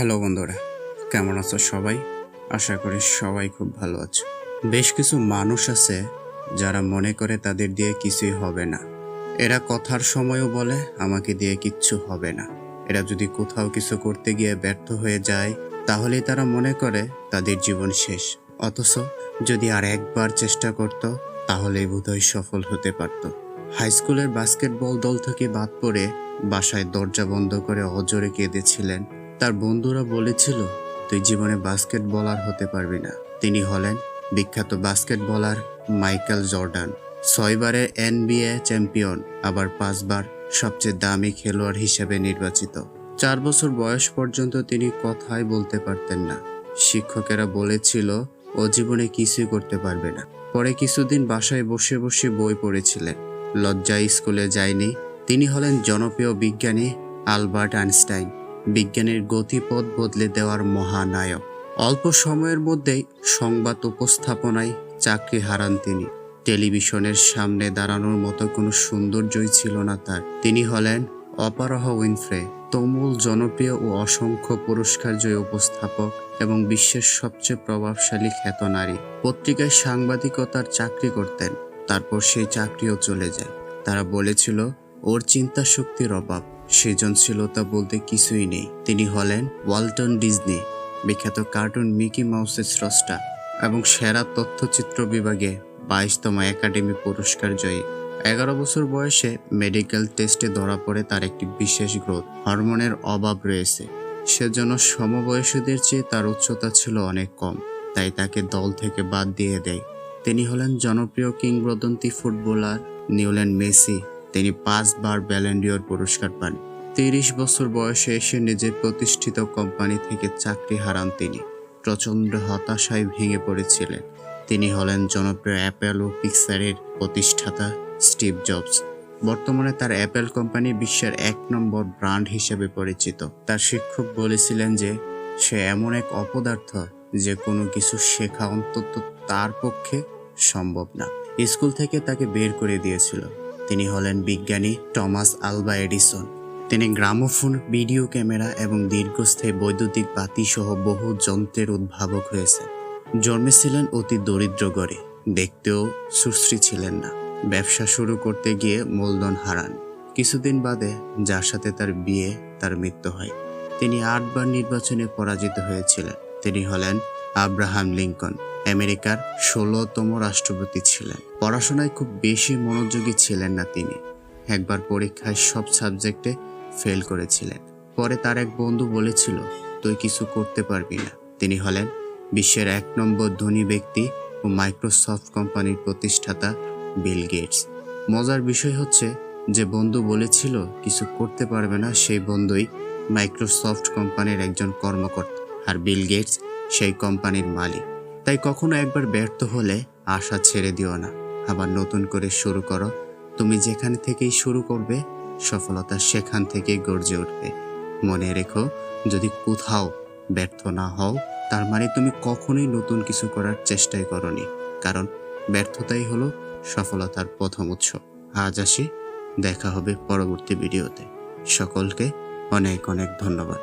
Hello বন্ধুরা, কেমন আছো সবাই? আশা করি সবাই খুব ভালো আছো। বেশ কিছু মানুষ আছে যারা মনে করে তাদের দিয়ে কিছুই হবে না। এরা কথার সময়ও বলে, আমাকে দিয়ে কিচ্ছু হবে না। এরা যদি কোথাও কিছু করতে গিয়ে ব্যর্থ হয়ে যায়, তাহলেই তারা মনে করে তাদের জীবন শেষ। অথচ যদি আর একবার চেষ্টা করত, তাহলেই বোধহয় সফল হতে পারত। হাই স্কুলের বাস্কেটবল দল থেকে বাদ পড়ে বাসায় দরজা বন্ধ করে অজরে কেঁদেছিলেন তার বন্ধুরা বলেছিল, তুই জীবনে বাস্কেট বলার হতে পারবি না। তিনি হলেন বিখ্যাত বাস্কেট বলার মাইকেল জর্ডান। ছয়বারের এনবিএ চ্যাম্পিয়ন আবার পাঁচবার সবচেয়ে দামি খেলোয়াড় হিসেবে নির্বাচিত। চার বছর বয়স পর্যন্ত তিনি কথাই বলতে পারতেন না। শিক্ষকেরা বলেছিল, ও জীবনে কিছুই করতে পারবে না। পরে কিছুদিন বাসায় বসে বসে বই পড়েছিলেন। লজ্জায় স্কুলে যায়নি। তিনি হলেন জনপ্রিয় বিজ্ঞানী আলবার্ট আইনস্টাইন। বিজ্ঞানের গতিপথ বদলে দেওয়ার মহানায়ক। অল্প সময়ের মধ্যেই সংবাদ উপস্থাপনায় চাকরি হারান তিনি। টেলিভিশনের সামনে দাঁড়ানোর মতো কোনো সৌন্দর্যই ছিল না তার। তিনি হলেন অপারহ উইনফ্রে, তমুল জনপ্রিয় ও অসংখ্য পুরস্কার জয়ী উপস্থাপক এবং বিশ্বের সবচেয়ে প্রভাবশালী খ্যাত নারী। পত্রিকায় সাংবাদিকতার চাকরি করতেন, তারপর সেই চাকরিও চলে যায়। তারা বলেছিল, ওর চিন্তা শক্তির অভাব। সৃজনশীলতা বলতে কিছুই নেই। তিনি হলেন ওয়ালটন ডিজনি, বিখ্যাত কার্টুন মিকি মাউসের স্রষ্টা এবং সেরা তথ্যচিত্র বিভাগে বাইশতম একাডেমি পুরস্কার জয়ী। এগারো বছর বয়সে মেডিকেল টেস্টে ধরা পড়ে তার একটি বিশেষ গ্রোথ, হরমোনের অভাব রয়েছে। সেজন্য সমবয়সীদের চেয়ে তার উচ্চতা ছিল অনেক কম, তাই তাকে দল থেকে বাদ দিয়ে দেয়। তিনি হলেন জনপ্রিয় কিংবদন্তি ফুটবলার নিউল্যান্ড মেসি। তিনি পাঁচবার ব্যালেন্ডিয়র পুরস্কার পান। তিরিশ বছর বয়সে এসে নিজের প্রতিষ্ঠিত কোম্পানি থেকে চাকরি হারান তিনি। প্রচণ্ড হতাশায় ভেঙে পড়েছিলেন। তিনি হলেন জনপ্রিয় অ্যাপেল ও পিক্সারের প্রতিষ্ঠাতা স্টিভ জবস। বর্তমানে তার অ্যাপেল কোম্পানি বিশ্বের এক নম্বর ব্র্যান্ড হিসেবে পরিচিত। তার শিক্ষক বলেছিলেন যে, সে এমন এক অপদার্থ যে কোনো কিছু শেখা অন্তত তার পক্ষে সম্ভব না। স্কুল থেকে তাকে বের করে দিয়েছিল। তিনি হলেন বিজ্ঞানী টমাস আলবা এডিসন। তিনি গ্রামোফোন, ভিডিও ক্যামেরা এবং দীর্ঘস্থায়ী বৈদ্যুতিক বাতি সহ বহু যন্ত্রের উদ্ভাবক হয়েছে জন্মেছিলেন অতি দরিদ্র গড়ে, দেখতেও সুশ্রী ছিলেন না। ব্যবসা শুরু করতে গিয়ে মূলধন হারান। কিছুদিন বাদে যার সাথে তার বিয়ে, তার মৃত্যু হয়। তিনি আটবার নির্বাচনে পরাজিত হয়েছিলেন। তিনি হলেন আব্রাহাম লিঙ্কন। আমেরিকার ষোলোতম রাষ্ট্রপতি ছিলেন। পড়াশোনায় খুব বেশি মনোযোগী ছিলেন না তিনি। একবার পরীক্ষায় সব সাবজেক্টে ফেল করেছিলেন। পরে তার এক বন্ধু বলেছিল, তুই কিছু করতে পারবি না। তিনি হলেন বিশ্বের এক নম্বর ধনী ব্যক্তি ও মাইক্রোসফট কোম্পানির প্রতিষ্ঠাতা বিল গেটস। মজার বিষয় হচ্ছে যে বন্ধু বলেছিল, কিছু করতে পারবে না। সেই বন্ধুই মাইক্রোসফট কোম্পানির একজন কর্মকর্তা। আর বিল গেটস সেই কোম্পানির মালিক। তাই কখনো একবার ব্যর্থ হলে আশা ছেড়ে দিও না। আবার নতুন করে শুরু করো। তুমি যেখান থেকেই শুরু করবে, সফলতা সেখান থেকেই গর্জে উঠবে। মনে রেখো, যদি কোথাও ব্যর্থ না হও, তার মানে তুমি কখনোই নতুন কিছু করার চেষ্টাই করনি। কারণ ব্যর্থতাই হলো সফলতার প্রথম উৎস। আজ আসি, দেখা হবে পরবর্তী ভিডিওতে। সকলকে অনেক অনেক ধন্যবাদ।